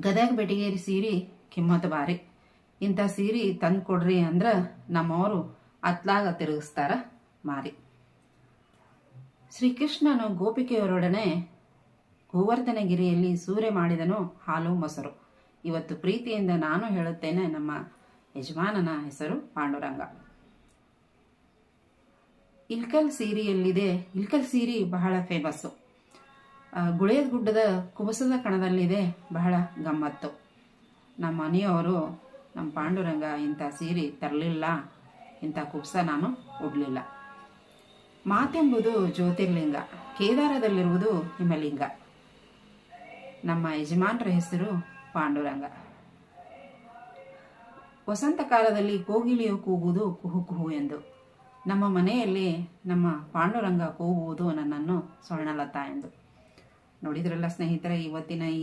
ಗದಗ ಬೆಟಗೇರಿ ಸೀರೆ ಕಿಮ್ಮತ್ ಬಾರಿ. ಇಂಥ ಸೀರೆ ತಂದು ಕೊಡ್ರಿ ಅಂದ್ರೆ ನಮ್ಮವರು ಅತ್ಲಾಗ ತಿರುಗಿಸ್ತಾರ ಮಾರಿ. ಶ್ರೀಕೃಷ್ಣನು ಗೋಪಿಕೆಯವರೊಡನೆ ಗೋವರ್ಧನಗಿರಿಯಲ್ಲಿ ಸೂರೆ ಮಾಡಿದನು ಹಾಲು ಮೊಸರು. ಇವತ್ತು ಪ್ರೀತಿಯಿಂದ ನಾನು ಹೇಳುತ್ತೇನೆ ನಮ್ಮ ಯಜಮಾನನ ಹೆಸರು ಪಾಂಡುರಂಗ. ಇಲ್ಕಲ್ ಸೀರಿಯಲ್ಲಿದೆ, ಇಲ್ಕಲ್ ಸೀರಿ ಬಹಳ ಫೇಮಸ್ಸು ಗುಳೇದ ಗುಡ್ಡದ ಕುಬಸದ ಕಣದಲ್ಲಿದೆ ಬಹಳ ಗಮ್ಮತ್ತು. ನಮ್ಮ ಮನೆಯವರು ನಮ್ಮ ಪಾಂಡುರಂಗ ಇಂಥ ಸೀರೆ ತರಲಿಲ್ಲ, ಇಂಥ ಕುಬ್ಸ ನಾನು ಉಡಲಿಲ್ಲ. ಮಾತೆಂಬುದು ಜ್ಯೋತಿರ್ಲಿಂಗ, ಕೇದಾರದಲ್ಲಿರುವುದು ಹಿಮಲಿಂಗ. ನಮ್ಮ ಯಜಮಾನರ ಹೆಸರು ಪಾಂಡುರಂಗ. ವಸಂತ ಕಾಲದಲ್ಲಿ ಕೋಗಿಲಿಯು ಕೂಗುವುದು ಕುಹು ಕುಹು ಎಂದು. ನಮ್ಮ ಮನೆಯಲ್ಲಿ ನಮ್ಮ ಪಾಂಡುರಂಗ ಕೂಗುವುದು ನನ್ನನ್ನು ಸ್ವರ್ಣಲತಾ ಎಂದು. ನೋಡಿದ್ರಲ್ಲ ಸ್ನೇಹಿತರೆ ಇವತ್ತಿನ ಈ